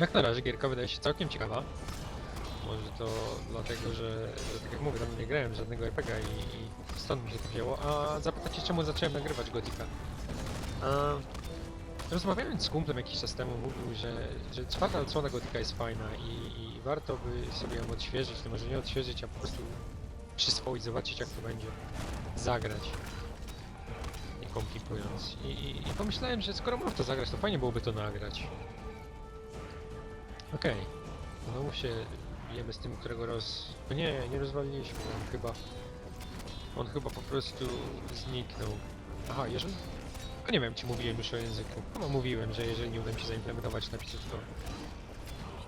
Jak na razie gierka wydaje się całkiem ciekawa. Może to dlatego, że, że tak jak mówię, tam nie grałem żadnego RPG i, i stąd mi się to wzięło. A zapytacie czemu zacząłem nagrywać Gotika? A, rozmawiając z kumplem jakiś czas temu mówił, że, że czwarta odsłona Gotika jest fajna i, i warto by sobie ją odświeżyć, no może nie odświeżyć, a po prostu przyswoić, zobaczyć jak to będzie zagrać. Nie komplikując. I, i, I pomyślałem, że skoro mam to zagrać, to fajnie byłoby to nagrać. Okej. Znowu się bijemy z tym, którego roz... No nie, nie rozwaliliśmy. On chyba... On chyba po prostu zniknął. Aha, jeżeli... A nie wiem, czy mówiłem już o języku. No mówiłem, że jeżeli nie uda mi się zaimplementować napisów, to...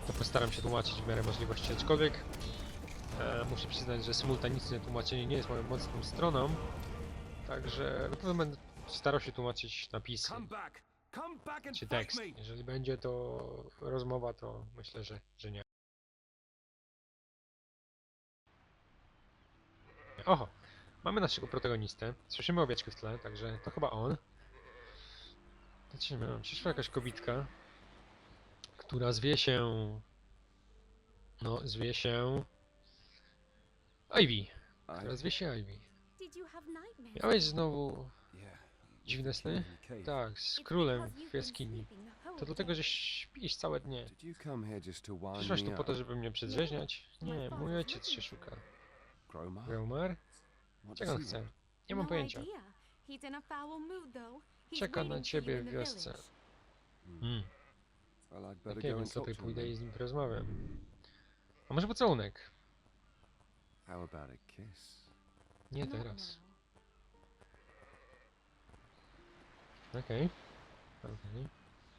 To postaram się tłumaczyć w miarę możliwości, aczkolwiek... E, muszę przyznać, że symultaniczne tłumaczenie nie jest moją mocną stroną. Także na pewno będę starał się tłumaczyć napisy Czy tekst. Jeżeli będzie to rozmowa, to myślę, że, że nie. Oho, mamy naszego protagonistę. Słyszymy owieczkę w tle, także to chyba on. Zobaczymy, przyszła jakaś kobitka, która zwie się... No, zwie się... Ivy. Która zwie się Ivy. Miałeś znowu. Dziwne sny? Tak, z królem w jaskini. To dlatego, że śpisz całe dnie. Przyszłaś tu po to, żeby mnie przedrzeźniać? Nie, mój ojciec się szuka. Groma? Reumar? What Czego on chce? Nie mam No pojęcia. Czeka na ciebie w wiosce. Hmm, go więc him pójdę i z nim porozmawiam. A może pocałunek? Nie Not teraz. Okej. Okej.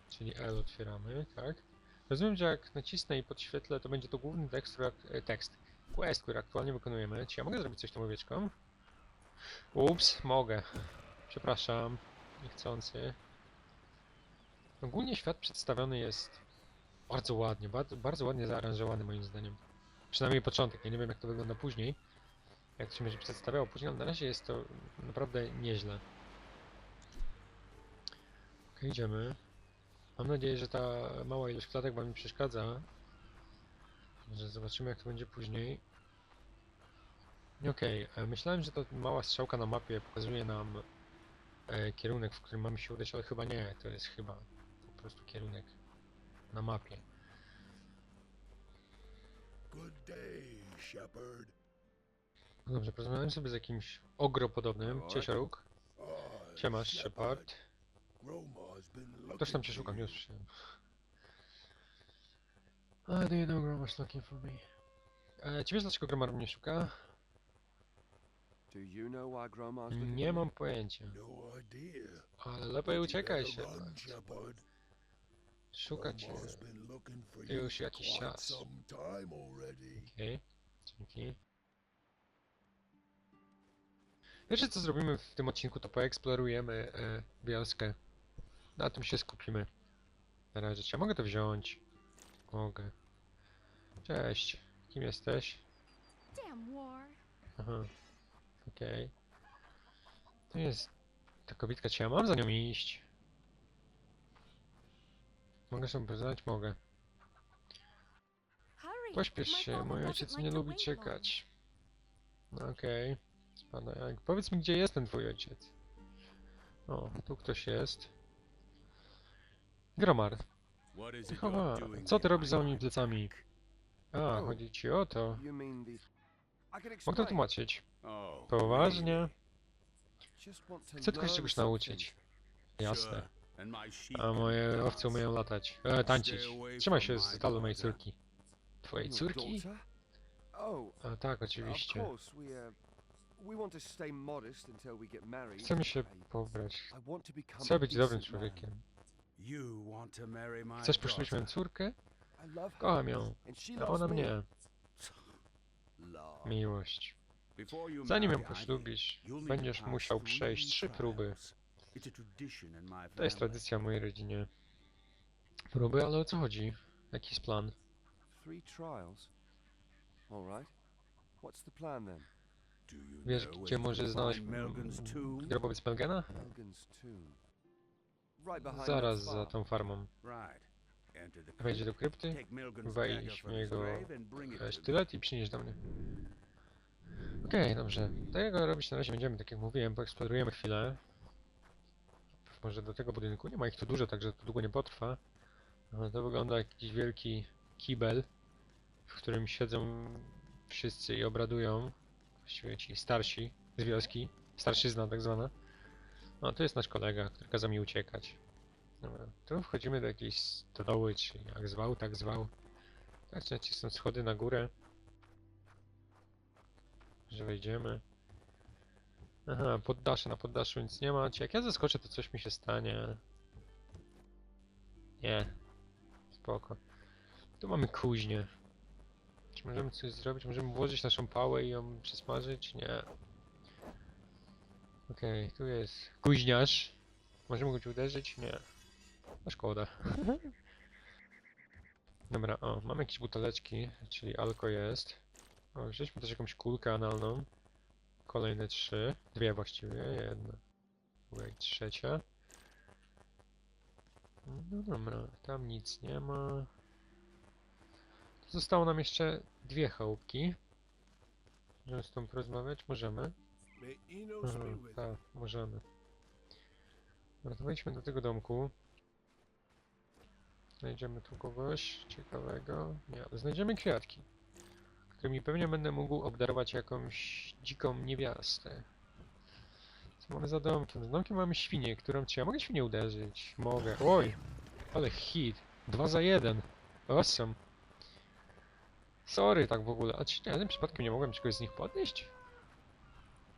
Czyli L otwieramy, tak? Rozumiem, że jak nacisnę i podświetlę, to będzie to główny tekst, e, tekst. Quest, który aktualnie wykonujemy. Czy ja mogę zrobić coś tą owieczką? Ups, mogę. Przepraszam. Niechcący. Ogólnie świat przedstawiony jest bardzo ładnie, bardzo, bardzo ładnie zaaranżowany moim zdaniem. Przynajmniej początek, ja nie wiem jak to wygląda później. Jak to się będzie przedstawiało później, ale na razie jest to naprawdę nieźle. Idziemy. Mam nadzieję, że ta mała ilość klatek wam nie przeszkadza. Że zobaczymy jak to będzie później. Okej, e, myślałem, że to mała strzałka na mapie pokazuje nam e, kierunek, w którym mamy się udać, ale chyba nie, to jest chyba po prostu kierunek na mapie. No dobrze, porozmawiałem sobie z jakimś ogropodobnym. Cześć, Oruk. Oh, Siemasz, Shepard. Ktoś tam cię for szuka, you. nie usłyszałem. A, do you know Gromar's looking for me? E, czy wiesz dlaczego Gromar mnie szuka? Do you know why Groma's looking Nie for mam pojęcia. No. Ale lepiej You uciekaj się. Szuka cię. Już you for jakiś czas. Okej, dzięki. Pierwsze co zrobimy w tym odcinku to poeksplorujemy e, wioskę. Na tym się skupimy. Na razie. Czy ja mogę to wziąć? Mogę. Cześć. Kim jesteś? Damn war. Aha. Okej. To jest ta kobitka, czy ja mam za nią iść? Mogę sobie poznać? Mogę. Pośpiesz się, mój ojciec nie lubi czekać. No Okej. Jak. Powiedz mi, gdzie jest ten twój ojciec? O, tu ktoś jest. Gromar. Doing Co ty robisz za moimi plecami? A, Oh. chodzi ci o to. Mogę tłumaczyć. Oh, Poważnie? Chcę tylko czegoś nauczyć. Jasne. A moje owce umieją latać. E, tańczyć. Trzymaj się z dala mojej córki. Twojej córki? Oh, A tak, oczywiście. uh. Chcemy się pobrać. Chcę być dobrym człowiekiem. You want to marry my Chcesz poślubić moją daughter? córkę? I love her, Kocham ją. and she A loves ona me. mnie. Love. Miłość. Before you Zanim ją poślubisz, you'll need będziesz musiał three przejść trzy próby. trials. It's a tradition in my To jest family. tradycja w mojej rodzinie. Próby, ale o co chodzi? Jaki jest plan? Three trials. All right. What's the plan then? Do you Wiesz, know gdzie can znaleźć find Melgan's tomb? grobowiec Melgana? Zaraz za tą farmą. Wejdzie do krypty, take Milgen's weź dagger from w his jego sztylet i przynieś do mnie. Okej, dobrze. Tego robić na razie będziemy, tak jak mówiłem, poeksplorujemy chwilę. Może do tego budynku. Nie ma ich tu dużo, także to długo nie potrwa. To wygląda jak jakiś wielki kibel, w którym siedzą wszyscy i obradują. Właściwie ci starsi z wioski. Starszyzna tak zwana. No, to jest nasz kolega, który kazał mi uciekać. Dobra, tu wchodzimy do jakiejś stodoły, czy jak zwał, tak zwał. Tak, są schody na górę. Że wejdziemy. Aha, poddasze, na poddaszu nic nie ma. Czy jak ja zaskoczę, to coś mi się stanie. Nie. Spoko. Tu mamy kuźnię. Czy możemy coś zrobić? Możemy włożyć naszą pałę i ją przesmażyć? Nie. Okej, tu jest kuźniarz. Możemy go uderzyć? Nie. No szkoda. Dobra, o, mamy jakieś buteleczki, czyli alko jest. O, wzięliśmy też jakąś kulkę analną. Kolejne trzy. Dwie właściwie, jedna. Druga i trzecia. No dobra, tam nic nie ma. Zostało nam jeszcze dwie chałupki. Możemy z tą porozmawiać? Możemy. With you. tak, możemy. Dobra, to wejdźmy do tego domku. Znajdziemy tu kogoś ciekawego. Nie, ale znajdziemy kwiatki, którymi pewnie będę mógł obdarować jakąś dziką niewiastę. Co mamy za domkiem? Z domkiem mamy świnię, którą czy ja mogę świnię uderzyć? Mogę. Oj! Ale hit! Dwa za jeden. Awesome. Sorry tak w ogóle. A czy nie, tym przypadkiem nie mogłem czegoś z nich podnieść?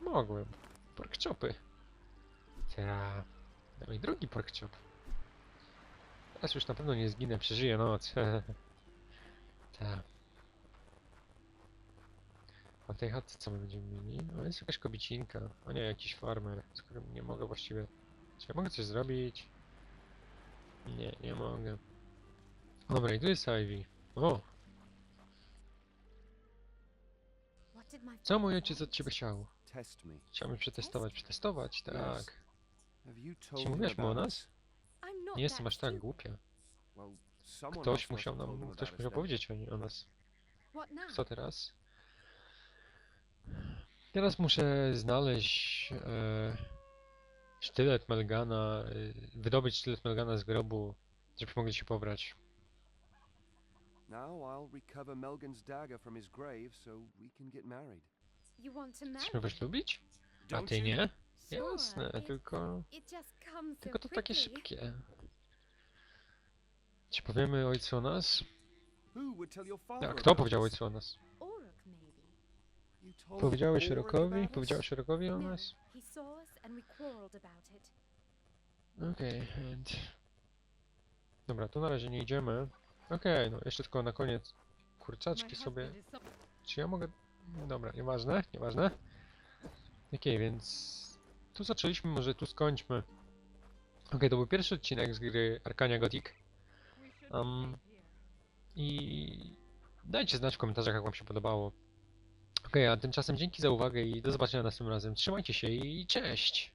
Mogłem. Pork chopy. Ta. Dawaj drugi pork chop. Teraz już na pewno nie zginę, przeżyję noc. Ta. A tej chatce co my będziemy mieli? O, jest jakaś kobicinka. O nie, jakiś farmer, z którym nie mogę właściwie... Czy ja mogę coś zrobić? Nie, nie mogę. Dobra, i tu jest Ivy. O, co mój ojciec od ciebie chciał? Chciałbym przetestować. Przetestować? Tak. Czy mówiłaś mu o nas? Nie jestem aż tak głupia. Ktoś musiał nam, ktoś musiał powiedzieć o, o nas. Co teraz? Teraz muszę znaleźć e, sztylet Melgana, e, wydobyć sztylet Melgana z grobu, żebyśmy mogli się pobrać. Now I'll recover Melgan's dagger from his grave so we can get married. You want to marry? Chcesz mnie poślubić? A ty nie? Jasne, tylko, It just comes so tylko to takie quickly. szybkie. Czy powiemy ojcu o nas? Who would tell your father A kto about powiedział us? ojcu o nas? Oruk, maybe. You told Powiedziałeś Ulrich Rokowi? about us? Powiedziałeś Rokowi o No, nas? he saw us and we quarreled about it. Okej, and... Dobra, to na razie nie idziemy. Okej, no jeszcze tylko na koniec kurczaczki sobie. Czy ja mogę... Dobra, nieważne, nieważne. Okej, więc... Tu zaczęliśmy, może tu skończmy. Okej, to był pierwszy odcinek z gry Arcania Gothic. Um, I dajcie znać w komentarzach, jak wam się podobało. Okej, a tymczasem dzięki za uwagę i do zobaczenia następnym razem. Trzymajcie się i cześć!